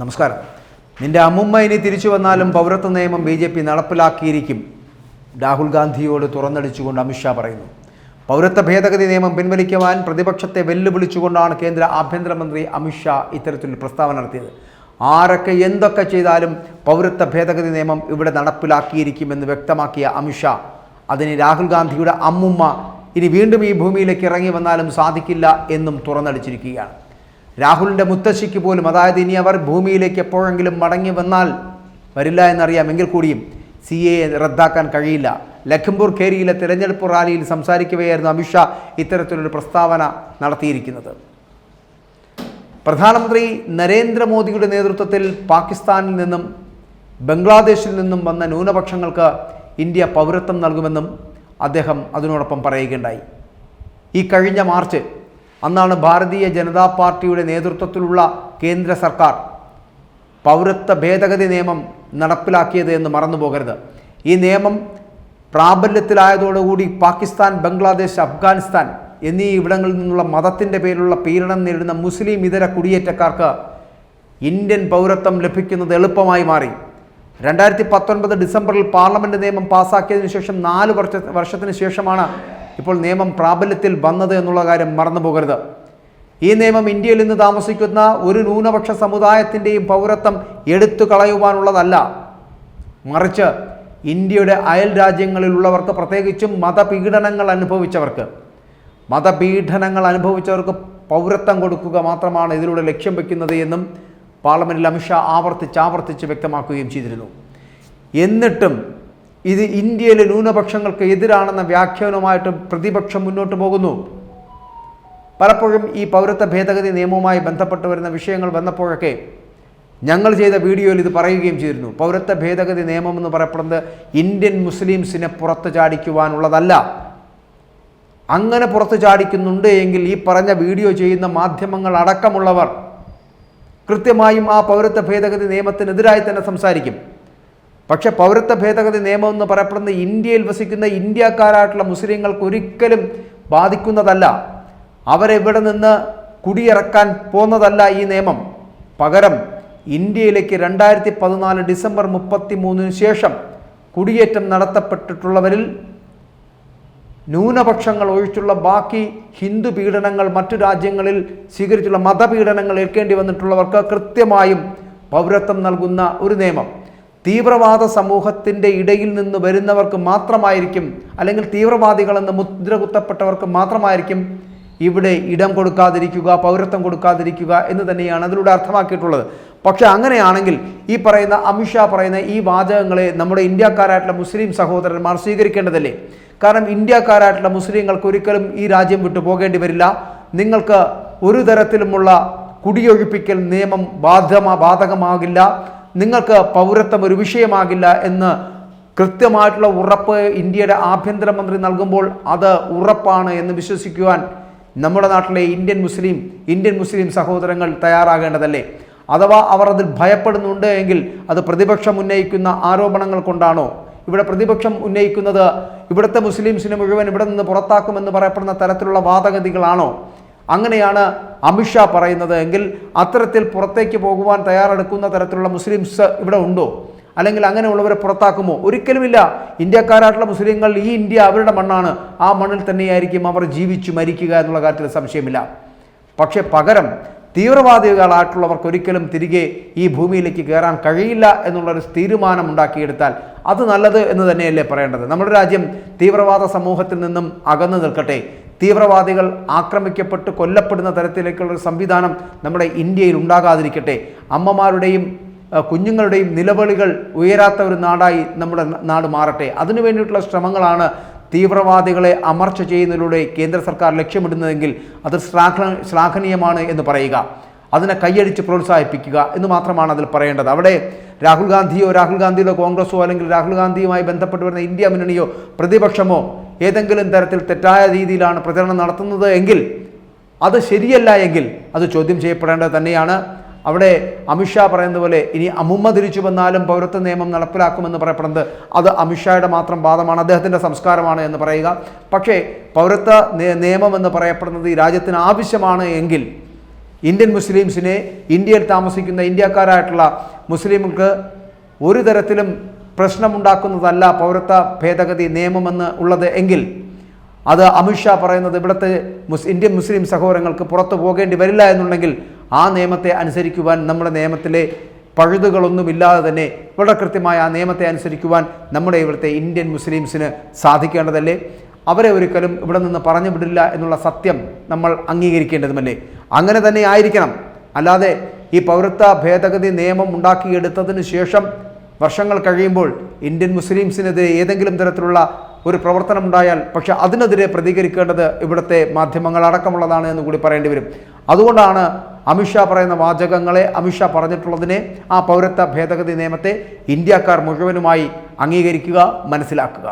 നമസ്കാരം. നിന്റെ അമ്മുമ്മ ഇനി തിരിച്ചു വന്നാലും പൗരത്വ നിയമം ബി ജെ പി നടപ്പിലാക്കിയിരിക്കും. രാഹുൽ ഗാന്ധിയോട് തുറന്നടിച്ചുകൊണ്ട് അമിത്ഷാ പറയുന്നു. പൗരത്വ ഭേദഗതി നിയമം പിൻവലിക്കുവാൻ പ്രതിപക്ഷത്തെ വെല്ലുവിളിച്ചുകൊണ്ടാണ് കേന്ദ്ര ആഭ്യന്തരമന്ത്രി അമിത്ഷാ ഇത്തരത്തിൽ പ്രസ്താവന നടത്തിയത്. ആരൊക്കെ എന്തൊക്കെ ചെയ്താലും പൗരത്വ ഭേദഗതി നിയമം ഇവിടെ നടപ്പിലാക്കിയിരിക്കുമെന്ന് വ്യക്തമാക്കിയ അമിത്ഷാ അതിന് രാഹുൽ ഗാന്ധിയുടെ അമ്മുമ്മ ഇനി വീണ്ടും ഈ ഭൂമിയിലേക്ക് ഇറങ്ങി വന്നാലും സാധിക്കില്ല എന്നും തുറന്നടിച്ചിരിക്കുകയാണ്. രാഹുലിന്റെ മുത്തശ്ശിക്ക് പോലും അതായത് ഇനി അവർ ഭൂമിയിലേക്ക് എപ്പോഴെങ്കിലും മടങ്ങി വന്നാൽ വരില്ല എന്നറിയാം. എങ്കിൽ കൂടിയും സി എ റദ്ദാക്കാൻ കഴിയില്ല. ലഖിംപൂർ ഖേരിയിലെ തിരഞ്ഞെടുപ്പ് റാലിയിൽ സംസാരിക്കവെയായിരുന്നു അമിത്ഷാ ഇത്തരത്തിലൊരു പ്രസ്താവന നടത്തിയിരിക്കുന്നത്. പ്രധാനമന്ത്രി നരേന്ദ്രമോദിയുടെ നേതൃത്വത്തിൽ പാകിസ്ഥാനിൽ നിന്നും ബംഗ്ലാദേശിൽ നിന്നും വന്ന ന്യൂനപക്ഷങ്ങൾക്ക് ഇന്ത്യ പൗരത്വം നൽകുമെന്നും അദ്ദേഹം അതിനോടൊപ്പം പറയുകയുണ്ടായി. ഈ കഴിഞ്ഞ മാർച്ച് അന്നാണ് ഭാരതീയ ജനതാ പാർട്ടിയുടെ നേതൃത്വത്തിലുള്ള കേന്ദ്ര സർക്കാർ പൗരത്വ ഭേദഗതി നിയമം നടപ്പിലാക്കിയത് എന്ന് മറന്നുപോകരുത്. ഈ നിയമം പ്രാബല്യത്തിലായതോടുകൂടി പാകിസ്ഥാൻ ബംഗ്ലാദേശ് അഫ്ഗാനിസ്ഥാൻ എന്നീ ഇവിടങ്ങളിൽ നിന്നുള്ള മതത്തിന്റെ പേരിലുള്ള പീഡനം നേരിടുന്ന മുസ്ലിം ഇതര കുടിയേറ്റക്കാർക്ക് ഇന്ത്യൻ പൗരത്വം ലഭിക്കുന്നത് എളുപ്പമായി മാറി. രണ്ടായിരത്തി പത്തൊൻപത് ഡിസംബറിൽ പാർലമെന്റ് നിയമം പാസാക്കിയതിനു ശേഷം നാല് വർഷ വർഷത്തിന് ശേഷമാണ് ഇപ്പോൾ നിയമം പ്രാബല്യത്തിൽ വന്നത് എന്നുള്ള കാര്യം മറന്നു പോകരുത് ഈ നിയമം ഇന്ത്യയിൽ നിന്ന് താമസിക്കുന്ന ഒരു ന്യൂനപക്ഷ സമുദായത്തിന്റെയും പൗരത്വം എടുത്തു കളയുവാനുള്ളതല്ല. മറിച്ച് ഇന്ത്യയുടെ അയൽ രാജ്യങ്ങളിലുള്ളവർക്ക് പ്രത്യേകിച്ചും മതപീഡനങ്ങൾ അനുഭവിച്ചവർക്ക് മതപീഡനങ്ങൾ അനുഭവിച്ചവർക്ക് പൗരത്വം കൊടുക്കുക മാത്രമാണ് ഇതിലൂടെ ലക്ഷ്യം വെക്കുന്നത് എന്നും പാർലമെന്റിൽ അമിത്ഷാ ആവർത്തിച്ച് ആവർത്തിച്ച് വ്യക്തമാക്കുകയും ചെയ്തിരുന്നു. എന്നിട്ടും ഇത് ഇന്ത്യയിലെ ന്യൂനപക്ഷങ്ങൾക്ക് എതിരാണെന്ന വ്യാഖ്യാനവുമായിട്ട് പ്രതിപക്ഷം മുന്നോട്ട് പോകുന്നു. പലപ്പോഴും ഈ പൗരത്വ ഭേദഗതി നിയമവുമായി ബന്ധപ്പെട്ട് വരുന്ന വിഷയങ്ങൾ വന്നപ്പോഴൊക്കെ ഞങ്ങൾ ചെയ്ത വീഡിയോയിൽ ഇത് പറയുകയും ചെയ്തിരുന്നു. പൗരത്വ ഭേദഗതി നിയമം എന്ന് പറയപ്പെടുന്നത് ഇന്ത്യൻ മുസ്ലിംസിനെ പുറത്തു ചാടിക്കുവാനുള്ളതല്ല. അങ്ങനെ പുറത്തു ചാടിക്കുന്നുണ്ട് എങ്കിൽ ഈ പറഞ്ഞ വീഡിയോ ചെയ്യുന്ന മാധ്യമങ്ങൾ അടക്കമുള്ളവർ കൃത്യമായും ആ പൗരത്വ ഭേദഗതി നിയമത്തിനെതിരായി തന്നെ സംസാരിക്കും. പക്ഷെ പൗരത്വ ഭേദഗതി നിയമം എന്ന് പറയപ്പെടുന്ന ഇന്ത്യയിൽ വസിക്കുന്ന ഇന്ത്യക്കാരായിട്ടുള്ള മുസ്ലിങ്ങൾക്ക് ഒരിക്കലും ബാധിക്കുന്നതല്ല. അവരെ ഇവിടെ നിന്ന് കുടിയിറക്കാൻ പോകുന്നതല്ല ഈ നിയമം. പകരം ഇന്ത്യയിലേക്ക് രണ്ടായിരത്തി പതിനാല് ഡിസംബർ മുപ്പത്തി മൂന്നിന് ശേഷം കുടിയേറ്റം നടത്തപ്പെട്ടിട്ടുള്ളവരിൽ ന്യൂനപക്ഷങ്ങൾ ഒഴിച്ചുള്ള ബാക്കി ഹിന്ദു പീഡനങ്ങൾ മറ്റു രാജ്യങ്ങളിൽ സ്വീകരിച്ചുള്ള മതപീഡനങ്ങൾ ഏൽക്കേണ്ടി വന്നിട്ടുള്ളവർക്ക് കൃത്യമായും പൗരത്വം നൽകുന്ന ഒരു നിയമം. തീവ്രവാദ സമൂഹത്തിന്റെ ഇടയിൽ നിന്ന് വരുന്നവർക്ക് മാത്രമായിരിക്കും അല്ലെങ്കിൽ തീവ്രവാദികളെന്ന് മുദ്ര കുത്തപ്പെട്ടവർക്ക് മാത്രമായിരിക്കും ഇവിടെ ഇടം കൊടുക്കാതിരിക്കുക പൗരത്വം കൊടുക്കാതിരിക്കുക എന്ന് തന്നെയാണ് അതിലൂടെ അർത്ഥമാക്കിയിട്ടുള്ളത്. പക്ഷെ അങ്ങനെയാണെങ്കിൽ ഈ പറയുന്ന അമിത്ഷാ പറയുന്ന ഈ വാചകങ്ങളെ നമ്മുടെ ഇന്ത്യക്കാരായിട്ടുള്ള മുസ്ലിം സഹോദരന്മാർ സ്വീകരിക്കേണ്ടതല്ലേ? കാരണം ഇന്ത്യക്കാരായിട്ടുള്ള മുസ്ലിങ്ങൾക്ക് ഒരിക്കലും ഈ രാജ്യം വിട്ടു പോകേണ്ടി വരില്ല. നിങ്ങൾക്ക് ഒരു തരത്തിലുമുള്ള കുടിയൊഴിപ്പിക്കൽ നിയമം ബാധമാ ബാധകമാകില്ല. നിങ്ങൾക്ക് പൗരത്വം ഒരു വിഷയമാകില്ല എന്ന് കൃത്യമായിട്ടുള്ള ഉറപ്പ് ഇന്ത്യയുടെ ആഭ്യന്തരമന്ത്രി നൽകുമ്പോൾ അത് ഉറപ്പാണ് എന്ന് വിശ്വസിക്കുവാൻ നമ്മുടെ നാട്ടിലെ ഇന്ത്യൻ മുസ്ലിം ഇന്ത്യൻ മുസ്ലിം സഹോദരങ്ങൾ തയ്യാറാകേണ്ടതല്ലേ? അഥവാ അവർ അതിൽ ഭയപ്പെടുന്നുണ്ട് എങ്കിൽ അത് പ്രതിപക്ഷം ഉന്നയിക്കുന്ന ആരോപണങ്ങൾ കൊണ്ടാണോ? ഇവിടെ പ്രതിപക്ഷം ഉന്നയിക്കുന്നത് ഇവിടുത്തെ മുസ്ലിംസിനെ മുഴുവൻ ഇവിടെ നിന്ന് പുറത്താക്കുമെന്ന് പറയപ്പെടുന്ന തരത്തിലുള്ള വാദഗതികളാണോ? അങ്ങനെയാണ് അമിത്ഷാ പറയുന്നത് എങ്കിൽ അത്തരത്തിൽ പുറത്തേക്ക് പോകുവാൻ തയ്യാറെടുക്കുന്ന തരത്തിലുള്ള മുസ്ലിംസ് ഇവിടെ ഉണ്ടോ? അല്ലെങ്കിൽ അങ്ങനെയുള്ളവരെ പുറത്താക്കുമോ? ഒരിക്കലുമില്ല. ഇന്ത്യക്കാരായിട്ടുള്ള മുസ്ലിങ്ങൾ ഈ ഇന്ത്യ അവരുടെ മണ്ണാണ്. ആ മണ്ണിൽ തന്നെയായിരിക്കും അവർ ജീവിച്ചു മരിക്കുക എന്നുള്ള കാര്യത്തിൽ സംശയമില്ല. പക്ഷേ പകരം തീവ്രവാദികളായിട്ടുള്ളവർക്ക് ഒരിക്കലും തിരികെ ഈ ഭൂമിയിലേക്ക് കയറാൻ കഴിയില്ല എന്നുള്ളൊരു തീരുമാനം ഉണ്ടാക്കിയെടുത്താൽ അത് നല്ലത് എന്ന് തന്നെയല്ലേ പറയേണ്ടത്? നമ്മുടെ രാജ്യം തീവ്രവാദ സമൂഹത്തിൽ നിന്നും അകന്നു നിൽക്കട്ടെ. തീവ്രവാദികൾ ആക്രമിക്കപ്പെട്ട് കൊല്ലപ്പെടുന്ന തരത്തിലേക്കുള്ള ഒരു സംവിധാനം നമ്മുടെ ഇന്ത്യയിൽ ഉണ്ടാകാതിരിക്കട്ടെ. അമ്മമാരുടെയും കുഞ്ഞുങ്ങളുടെയും നിലവിളികൾ ഉയരാത്ത ഒരു നാടായി നമ്മുടെ നാട് മാറട്ടെ. അതിനു വേണ്ടിയിട്ടുള്ള ശ്രമങ്ങളാണ് തീവ്രവാദികളെ അമർച്ച ചെയ്യുന്നതിലൂടെ കേന്ദ്ര സർക്കാർ ലക്ഷ്യമിടുന്നതെങ്കിൽ അത് ശ്ലാഘ ശ്ലാഘനീയമാണ് എന്ന് പറയുക. അതിനെ കൈയടിച്ച് പ്രോത്സാഹിപ്പിക്കുക എന്ന് മാത്രമാണ് അതിൽ പറയേണ്ടത്. അവിടെ രാഹുൽ ഗാന്ധിയോ രാഹുൽ ഗാന്ധിയുടെ കോൺഗ്രസോ അല്ലെങ്കിൽ രാഹുൽ ഗാന്ധിയുമായി ബന്ധപ്പെട്ട് വരുന്ന ഇന്ത്യ മുന്നണിയോ പ്രതിപക്ഷമോ ഏതെങ്കിലും തരത്തിൽ തെറ്റായ രീതിയിലാണ് പ്രചരണം നടത്തുന്നത് എങ്കിൽ അത് ശരിയല്ല എങ്കിൽ അത് ചോദ്യം ചെയ്യപ്പെടേണ്ടത് തന്നെയാണ്. അവിടെ അമിത്ഷാ പറയുന്നത് പോലെ ഇനി അമ്മുമ്മ തിരിച്ചു വന്നാലും പൗരത്വ നിയമം നടപ്പിലാക്കുമെന്ന് പറയപ്പെടുന്നത് അത് അമിത്ഷായുടെ മാത്രം വാദമാണ് അദ്ദേഹത്തിന്റെ സംസ്കാരമാണ് എന്ന് പറയുക. പക്ഷേ പൗരത്വ നിയമം എന്ന് പറയപ്പെടുന്നത് ഈ രാജ്യത്തിന് ആവശ്യമാണ് എങ്കിൽ ഇന്ത്യൻ മുസ്ലിംസിനെ ഇന്ത്യയിൽ താമസിക്കുന്ന ഇന്ത്യക്കാരായിട്ടുള്ള മുസ്ലിമുകൾക്ക് ഒരു തരത്തിലും പ്രശ്നമുണ്ടാക്കുന്നതല്ല പൗരത്വ ഭേദഗതി നിയമമെന്ന് ഉള്ളത് എങ്കിൽ അത് അമിത്ഷാ പറയുന്നത് ഇവിടുത്തെ മുസ് ഇന്ത്യൻ മുസ്ലിം സഹോദരങ്ങൾക്ക് പുറത്തു പോകേണ്ടി വരില്ല എന്നുണ്ടെങ്കിൽ ആ നിയമത്തെ അനുസരിക്കുവാൻ നമ്മുടെ നിയമത്തിലെ പഴുതുകളൊന്നുമില്ലാതെ തന്നെ വളരെ കൃത്യമായ ആ നിയമത്തെ അനുസരിക്കുവാൻ നമ്മുടെ ഇവിടുത്തെ ഇന്ത്യൻ മുസ്ലിംസിന് സാധിക്കേണ്ടതല്ലേ? അവരെ ഒരിക്കലും ഇവിടെ നിന്ന് പറഞ്ഞു വിടില്ല എന്നുള്ള സത്യം നമ്മൾ അംഗീകരിക്കേണ്ടതുമല്ലേ? അങ്ങനെ തന്നെ ആയിരിക്കണം. അല്ലാതെ ഈ പൗരത്വ ഭേദഗതി നിയമം ഉണ്ടാക്കിയെടുത്തതിന് ശേഷം വർഷങ്ങൾ കഴിയുമ്പോൾ ഇന്ത്യൻ മുസ്ലിംസിനെതിരെ ഏതെങ്കിലും തരത്തിലുള്ള ഒരു പ്രവർത്തനം ഉണ്ടായാൽ പക്ഷെ അതിനെതിരെ പ്രതികരിക്കേണ്ടത് ഇവിടുത്തെ മാധ്യമങ്ങൾ അടക്കമുള്ളതാണ് എന്ന് കൂടി പറയേണ്ടി വരും. അതുകൊണ്ടാണ് അമിത്ഷാ പറയുന്ന വാചകങ്ങളെ അമിത്ഷാ പറഞ്ഞിട്ടുള്ളതിനെ ആ പൗരത്വ ഭേദഗതി നിയമത്തെ ഇന്ത്യക്കാർ മുഴുവനുമായി അംഗീകരിക്കുക മനസ്സിലാക്കുക.